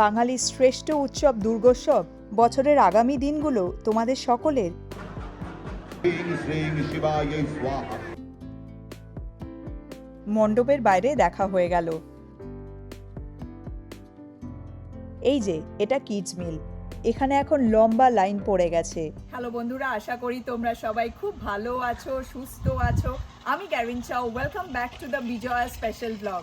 বাঙালির শ্রেষ্ঠ উৎসব দুর্গোৎসব, বছরের আগামী দিনগুলো তোমাদের সকলের। মণ্ডপের বাইরে দেখা হয়ে গেল। এই যে, এটা কিডস মিল। এখানে এখন লম্বা লাইন পড়ে গেছে। হ্যালো বন্ধুরা, আশা করি তোমরা সবাই খুব ভালো আছো, সুস্থ আছো। আমি ক্যারিন চাও welcome back to the Bijoya special blog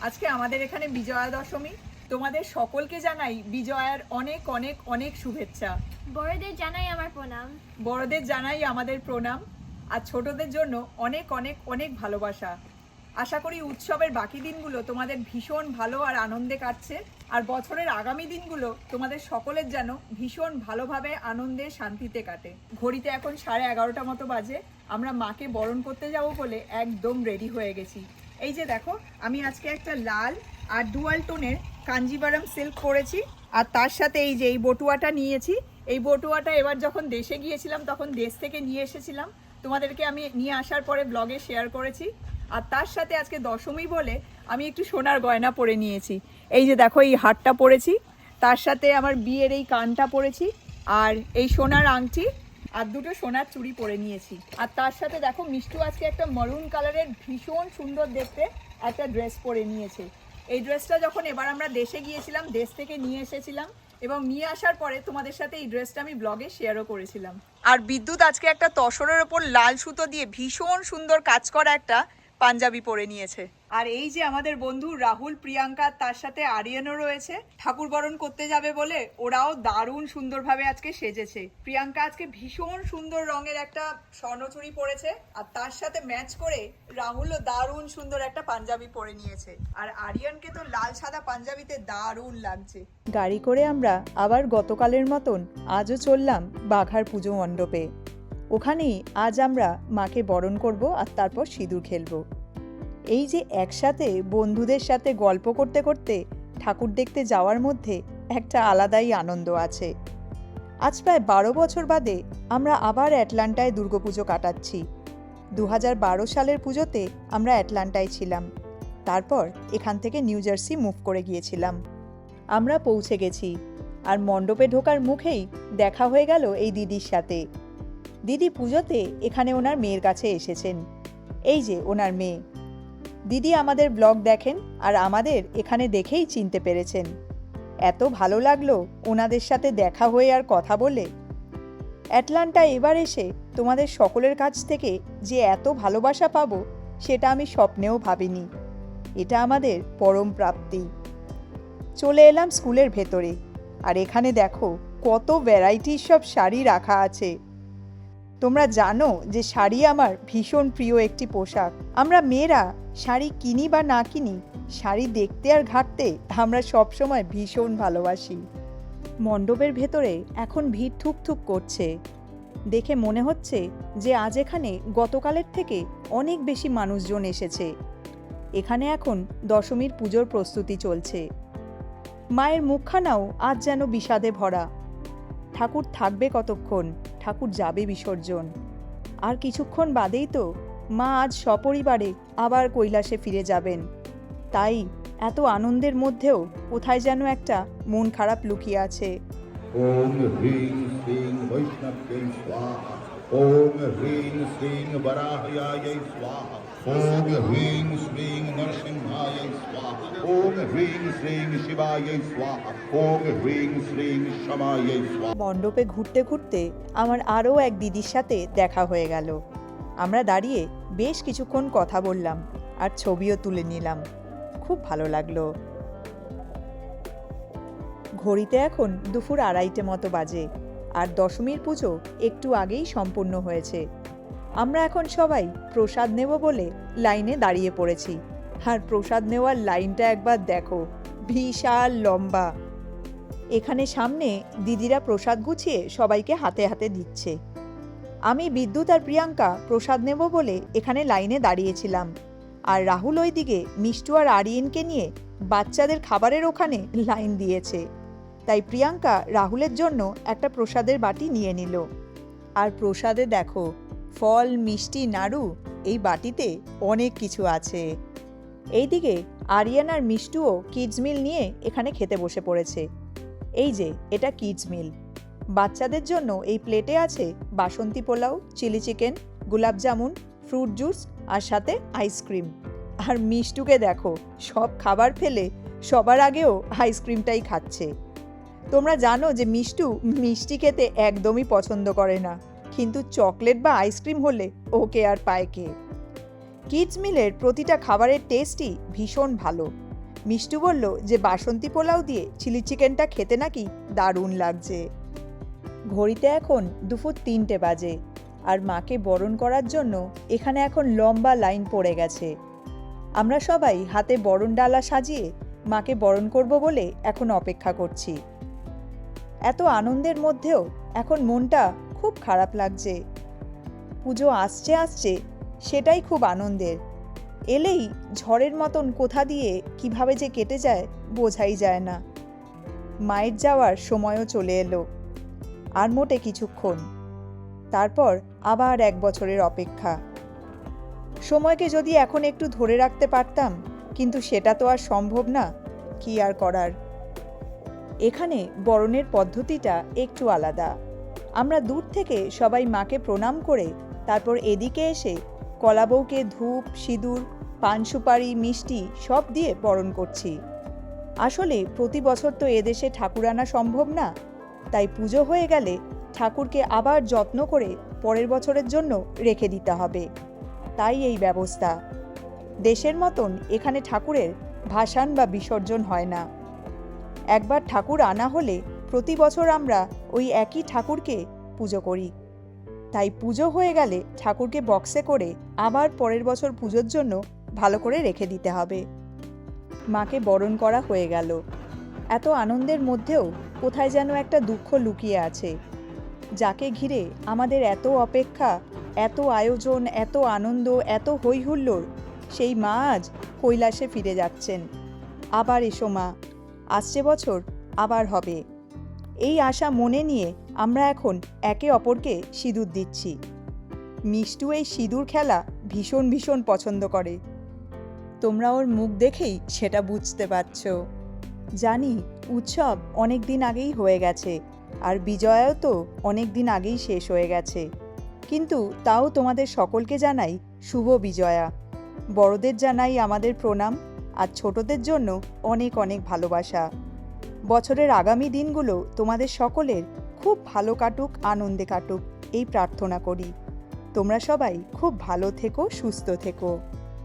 আজকে আমাদের এখানে বিজয়া দশমী। তোমাদের সকলকে জানাই বিজয়ার অনেক অনেক অনেক শুভেচ্ছা। বড়দের জানাই আমার প্রণাম। বড়দের জানাই আমাদের প্রণাম। আর ছোটদের জন্য অনেক অনেক অনেক ভালোবাসা। আশা করি উৎসবের বাকি দিনগুলো তোমাদের ভীষণ ভালো আর আনন্দে কাটছে। আর বছরের আগামী দিনগুলো তোমাদের সকলের যেন ভীষণ ভালোভাবে আনন্দে শান্তিতে কাটে। ঘড়িতে এখন সাড়ে এগারোটা মতো বাজে। আমরা মাকে বরণ করতে যাব বলে একদম রেডি হয়ে গেছি। এই যে দেখো আমি আজকে একটা লাল আর ডুয়াল টোনের কাঞ্জিবারাম সিল্ক পরেছি আর তার সাথে এই যে এই বটুয়াটা নিয়েছি। এই বটুয়াটা এবার যখন দেশে গিয়েছিলাম, তখন দেশ থেকে নিয়ে এসেছিলাম। তোমাদেরকে আমি নিয়ে আসার পরে ব্লগে শেয়ার করেছি। আর তার সাথে আজকে দশমী বলে আমি একটু সোনার গয়না পরে নিয়েছি। এই যে দেখো, এই হারটা পরেছি। তার সাথে আমার বিয়ের এই কানটা পরেছি আর এই সোনার আংটি আর দুটো সোনার চুড়ি পরে নিয়েছি। আর তার সাথে দেখো, মিষ্টু আজকে একটা মরুন কালারের ভীষণ সুন্দর দেখতে একটা ড্রেস পরে নিয়েছে। এই ড্রেসটা যখন এবার আমরা দেশে গিয়েছিলাম, দেশ থেকে নিয়ে এসেছিলাম এবং নিয়ে আসার পরে তোমাদের সাথে এই ড্রেসটা আমি ব্লগে শেয়ারও করেছিলাম। আর বিদ্যুৎ আজকে একটা তসরের ওপর লাল সুতো দিয়ে ভীষণ সুন্দর কাজ করা একটা পাঞ্জাবি পরে নিয়েছে। আর এই যে আমাদের বন্ধু রাহুল, প্রিয়াঙ্কা, তার সাথে আরিয়ানও রয়েছে। ঠাকুর বরণ করতে যাবে বলে ওরাও দারুণ সুন্দরভাবে আজকে সেজেছে। প্রিয়াঙ্কা আজকে ভীষণ সুন্দর রঙের একটা স্বর্ণচুরি পরেছে আর তার সাথে ম্যাচ করে রাহুলও দারুণ সুন্দর একটা পাঞ্জাবি পরে নিয়েছে। আর আরিয়ানকে তো লাল সাদা পাঞ্জাবিতে দারুণ লাগছে। গাড়ি করে আমরা আবার গতকালের মতন আজও চললাম বাঘার পুজো মণ্ডপে। ওখানেই আজ আমরা মাকে বরণ করব আর তারপর সিঁদুর খেলব। এই যে একসাথে বন্ধুদের সাথে গল্প করতে করতে ঠাকুর দেখতে যাওয়ার মধ্যে একটা আলাদাই আনন্দ আছে। আজ প্রায় বারো বছর বাদে আমরা আবার অ্যাটলান্টায় দুর্গাপুজো কাটাচ্ছি। দু বারো সালের পুজোতে আমরা অ্যাটলান্টায় ছিলাম। তারপর এখান থেকে নিউ জার্সি মুভ করে গিয়েছিলাম। আমরা পৌঁছে গেছি। আর মণ্ডপে ঢোকার মুখেই দেখা হয়ে গেল এই দিদির সাথে। দিদি পুজোতে এখানে ওনার মেয়ের কাছে এসেছেন। এই যে ওনার মেয়ে। দিদি আমাদের ব্লগ দেখেন আর আমাদের এখানে দেখেই চিনতে পেরেছেন। এত ভালো লাগল ওনাদের সাথে দেখা হয়ে আর কথা বলে। অ্যাটলান্টা এবার এসে তোমাদের সকলের কাছ থেকে যে এত ভালোবাসা পাবো, সেটা আমি স্বপ্নেও ভাবিনি। এটা আমাদের পরম প্রাপ্তি। চলে এলাম স্কুলের ভেতরে। আর এখানে দেখো কত ভ্যারাইটির সব শাড়ি রাখা আছে। তোমরা জানো যে শাড়ি আমার ভীষণ প্রিয় একটি পোশাক। আমরা মেয়েরা শাড়ি কিনি বা না কিনি, শাড়ি দেখতে আর ঘাটতে আমরা সবসময় ভীষণ ভালোবাসি। মণ্ডপের ভেতরে এখন ভিড় থুকথুক করছে। দেখে মনে হচ্ছে যে আজ এখানে গতকালের থেকে অনেক বেশি মানুষজন এসেছে। এখানে এখন দশমীর পুজোর প্রস্তুতি চলছে। মায়ের মুখখানাও আজ যেন বিষাদে ভরা। ঠাকুর থাকবে কতক্ষণ? ঠাকুর যাবে বিসর্জন। আর কিছুক্ষণ বাদেই তো মা আজ সপরিবারে আবার কৈলাসে ফিরে যাবেন। তাই এত আনন্দের মধ্যেও কোথায় যেন একটা মন খারাপ লুকিয়ে আছে। ওম হ্রিং শ্রীং বৈষ্ণব ॐ ह्रीं श्रीं वराहयायै स्वाहा ॐ ह्रीं श्रीं नरसिंहायै स्वाहा ॐ ह्रीं श्रीं शिवायै स्वाहा ॐ ह्रीं श्रीं शमायै स्वाहा মণ্ডপে ঘুরতে ঘুরতে আমার আরও এক দিদির সাথে দেখা হয়ে গেল আমরা দাঁড়িয়ে বেশ কিছুক্ষণ কথা বললাম আর ছবিও তুলে নিলাম খুব ভালো লাগলো ঘড়িতে এখন দুপুর আড়াইটে মতো বাজে আর দশমীর পুজো একটু আগেই সম্পূর্ণ হয়েছে। আমরা এখন সবাই প্রসাদ নেব বলে লাইনে দাঁড়িয়ে পড়েছি। আর প্রসাদ নেওয়ার লাইনটা একবার দেখো, বিশাল লম্বা। এখানে সামনে দিদিরা প্রসাদ গুছিয়ে সবাইকে হাতে হাতে দিচ্ছে। আমি বিদ্যুৎ আর প্রিয়াঙ্কা প্রসাদ নেব বলে এখানে লাইনে দাঁড়িয়েছিলাম। আর রাহুল ওইদিকে মিষ্টু আর আরিয়েনকে নিয়ে বাচ্চাদের খাবারের ওখানে লাইন দিয়েছে। তাই প্রিয়াঙ্কা রাহুলের জন্য একটা প্রসাদের বাটি নিয়ে নিল। আর প্রসাদে দেখো, ফল, মিষ্টি, নাড়ু, এই বাটিতে অনেক কিছু আছে। এইদিকে আরিয়ান আর মিষ্টুও কিডস মিল নিয়ে এখানে খেতে বসে পড়েছে। এই যে, এটা কিডস মিল। বাচ্চাদের জন্য এই প্লেটে আছে বাসন্তী পোলাও, চিলি চিকেন, গোলাপ জামুন, ফ্রুট জুস আর সাথে আইসক্রিম আর মিষ্টুকে দেখো, সব খাবার ফেলে সবার আগেও আইসক্রিমটাই খাচ্ছে। তোমরা জানো যে মিষ্টু মিষ্টি খেতে একদমই পছন্দ করে না, কিন্তু চকলেট বা আইসক্রিম হলে ওকে আর পায় কে? কিডস মিলের প্রতিটা খাবারের টেস্টই ভীষণ ভালো। মিষ্টু বলল যে বাসন্তী পোলাও দিয়ে চিলি চিকেনটা খেতে নাকি দারুণ লাগছে। ঘড়িতে এখন দুপুর তিনটে বাজে আর মাকে বরণ করার জন্য এখানে এখন লম্বা লাইন পড়ে গেছে। আমরা সবাই হাতে বরণ ডালা সাজিয়ে মাকে বরণ করব বলে এখন অপেক্ষা করছি। এত আনন্দের মধ্যেও এখন মনটা খুব খারাপ লাগছে। পুজো আসছে আসছে, সেটাই খুব আনন্দের। এলেই ঝড়ের মতন কোথা দিয়ে কীভাবে যে কেটে যায় বোঝাই যায় না। মায়ের যাওয়ার সময়ও চলে এলো, আর মোটে কিছুক্ষণ। তারপর আবার এক বছরের অপেক্ষা। সময়কে যদি এখন একটু ধরে রাখতে পারতাম, কিন্তু সেটা তো আর সম্ভব না, কি আর করার। এখানে বরণের পদ্ধতিটা একটু আলাদা। আমরা দূর থেকে সবাই মাকে প্রণাম করে তারপর এদিকে এসে কলাবউকে ধূপ, সিঁদুর, পান সুপারি, মিষ্টি সব দিয়ে বরণ করছি। আসলে প্রতি বছর তো এদেশে ঠাকুর আনা সম্ভব না, তাই পুজো হয়ে গেলে ঠাকুরকে আবার যত্ন করে পরের বছরের জন্য রেখে দিতে হবে। তাই এই ব্যবস্থা। দেশের মতন এখানে ঠাকুরের ভাসান বা বিসর্জন হয় না। একবার ঠাকুর আনা হলে প্রতি বছর আমরা ওই একই ঠাকুরকে পুজো করি। তাই পুজো হয়ে গেলে ঠাকুরকে বক্সে করে আবার পরের বছর পুজোর জন্য ভালো করে রেখে দিতে হবে। মাকে বরণ করা হয়ে গেল। এত আনন্দের মধ্যেও কোথায় যেন একটা দুঃখ লুকিয়ে আছে। যাকে ঘিরে আমাদের এত অপেক্ষা, এত আয়োজন, এত আনন্দ, এত হৈহুল্লোড়, সেই মা আজ কৈলাসে ফিরে যাচ্ছেন। আবার এসো মা। আসছে বছর, আবার হবে। এই আশা মনে নিয়ে আমরা এখন একে অপরকে সিঁদুর দিচ্ছি। মিষ্টু এই সিঁদুর খেলা ভীষণ ভীষণ পছন্দ করে। তোমরা ওর মুখ দেখেই সেটা বুঝতে পারছ। জানি, উৎসব অনেক দিন আগেই হয়ে গেছে, আর বিজয়াও তো অনেক দিন আগেই শেষ হয়ে গেছে। কিন্তু তাও তোমাদের সকলকে জানাই শুভ বিজয়া। বড়দের জানাই আমাদের প্রণাম। আর ছোটদের জন্য অনেক অনেক ভালোবাসা। বছরের আগামী দিনগুলো তোমাদের সকলের খুব ভালো কাটুক, আনন্দে কাটুক, এই প্রার্থনা করি। তোমরা সবাই খুব ভালো থেকো, সুস্থ থেকো।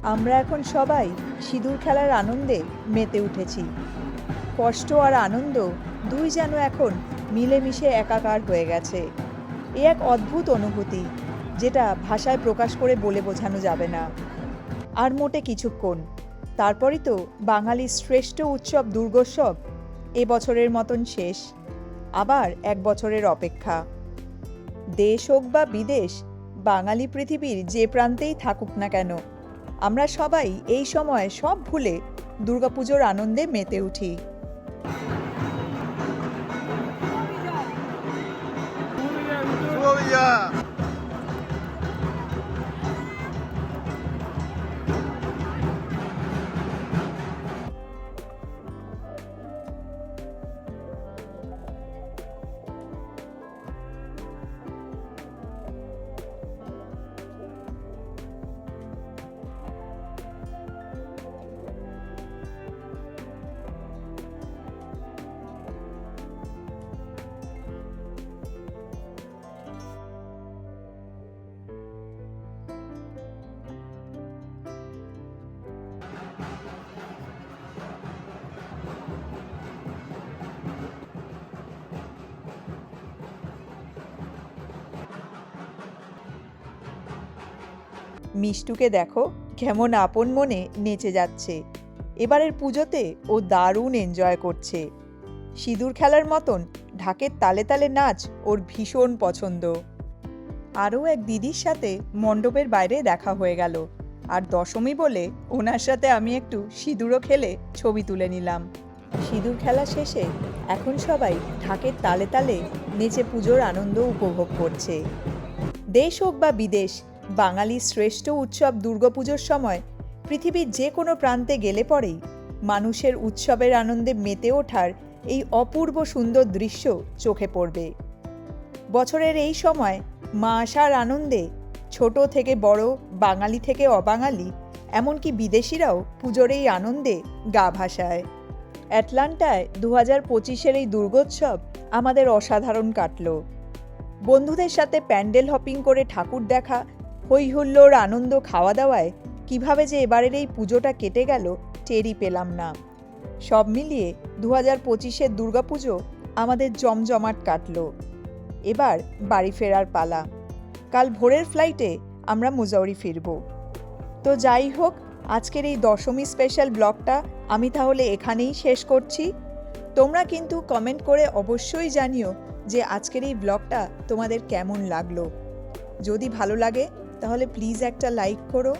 আমরা এখন সবাই সিঁদুর খেলার আনন্দে মেতে উঠেছি। কষ্ট আর আনন্দ দুই যেন এখন মিলেমিশে একাকার হয়ে গেছে। এ এক অদ্ভুত অনুভূতি, যেটা ভাষায় প্রকাশ করে বলে বোঝানো যাবে না। আর মোটে কিছুক্ষণ। তারপরই তো বাঙালির শ্রেষ্ঠ উৎসব দুর্গোৎসব এবছরের মতন শেষ, আবার এক বছরের অপেক্ষা। দেশ হোক বা বিদেশ, বাঙালি পৃথিবীর যে প্রান্তেই থাকুক না কেন, আমরা সবাই এই সময় সব ভুলে দুর্গাপুজোর আনন্দে মেতে উঠি। মিষ্টুকে দেখো কেমন আপন মনে নেচে যাচ্ছে। এবারের পুজোতে ও দারুণ এনজয় করছে। সিঁদুর খেলার মতন ঢাকের তালে তালে নাচ ওর ভীষণ পছন্দ। আরও এক দিদির সাথে মণ্ডপের বাইরে দেখা হয়ে গেল। আর দশমী বলে ওনার সাথে আমি একটু সিঁদুরও খেলে ছবি তুলে নিলাম। সিঁদুর খেলা শেষে এখন সবাই ঢাকের তালে তালে নেচে পুজোর আনন্দ উপভোগ করছে। দেশ হোক বা বিদেশ বাঙালির শ্রেষ্ঠ উৎসব দুর্গাপুজোর সময় পৃথিবীর যে কোনো প্রান্তে গেলে পরেই মানুষের উৎসবের আনন্দে মেতে ওঠার এই অপূর্ব সুন্দর দৃশ্য চোখে পড়বে। বছরের এই সময় মা আসার আনন্দে ছোট থেকে বড়, বাঙালি থেকে অবাঙালি, এমনকি বিদেশিরাও পুজোর এই আনন্দে গা ভাসায়। অ্যাটলান্টায় দু হাজার পঁচিশের এই দুর্গোৎসব আমাদের অসাধারণ কাটল। বন্ধুদের সাথে প্যান্ডেল হপিং করে ঠাকুর দেখা হই হুল্লোড় আনন্দ খাওয়া দাওয়ায় কীভাবে যে এবারের এই পুজোটা কেটে গেল, টেরই পেলাম না। সব মিলিয়ে দু হাজার পঁচিশের দুর্গাপুজো আমাদের জমজমাট কাটলো। এবার বাড়ি ফেরার পালা। কাল ভোরের ফ্লাইটে আমরা মুজাউরি ফিরব। তো যাই হোক, আজকের এই দশমী স্পেশাল ব্লগটা আমি তাহলে এখানেই শেষ করছি। তোমরা কিন্তু কমেন্ট করে অবশ্যই জানিও যে আজকের এই ব্লগটা তোমাদের কেমন লাগল। যদি ভালো লাগে তাহলে প্লিজ একটা লাইক করো।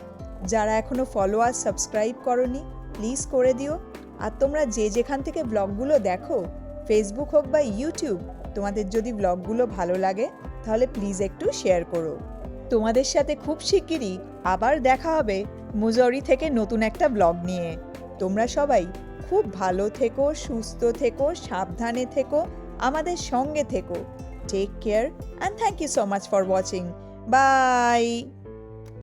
যারা এখনও ফলোয়ার সাবস্ক্রাইব করনি প্লিজ করে দিও। আর তোমরা যে যেখান থেকে ব্লগগুলো দেখো ফেসবুক হোক বা ইউটিউব তোমাদের যদি ব্লগগুলো ভালো লাগে, তাহলে প্লিজ একটু শেয়ার করো। তোমাদের সাথে খুব শিগগিরই আবার দেখা হবে মুজরি থেকে নতুন একটা ব্লগ নিয়ে। তোমরা সবাই খুব ভালো থেকো, সুস্থ থেকো, সাবধানে থেকো, আমাদের সঙ্গে থেকো। Take care and thank you so much for watching Bye!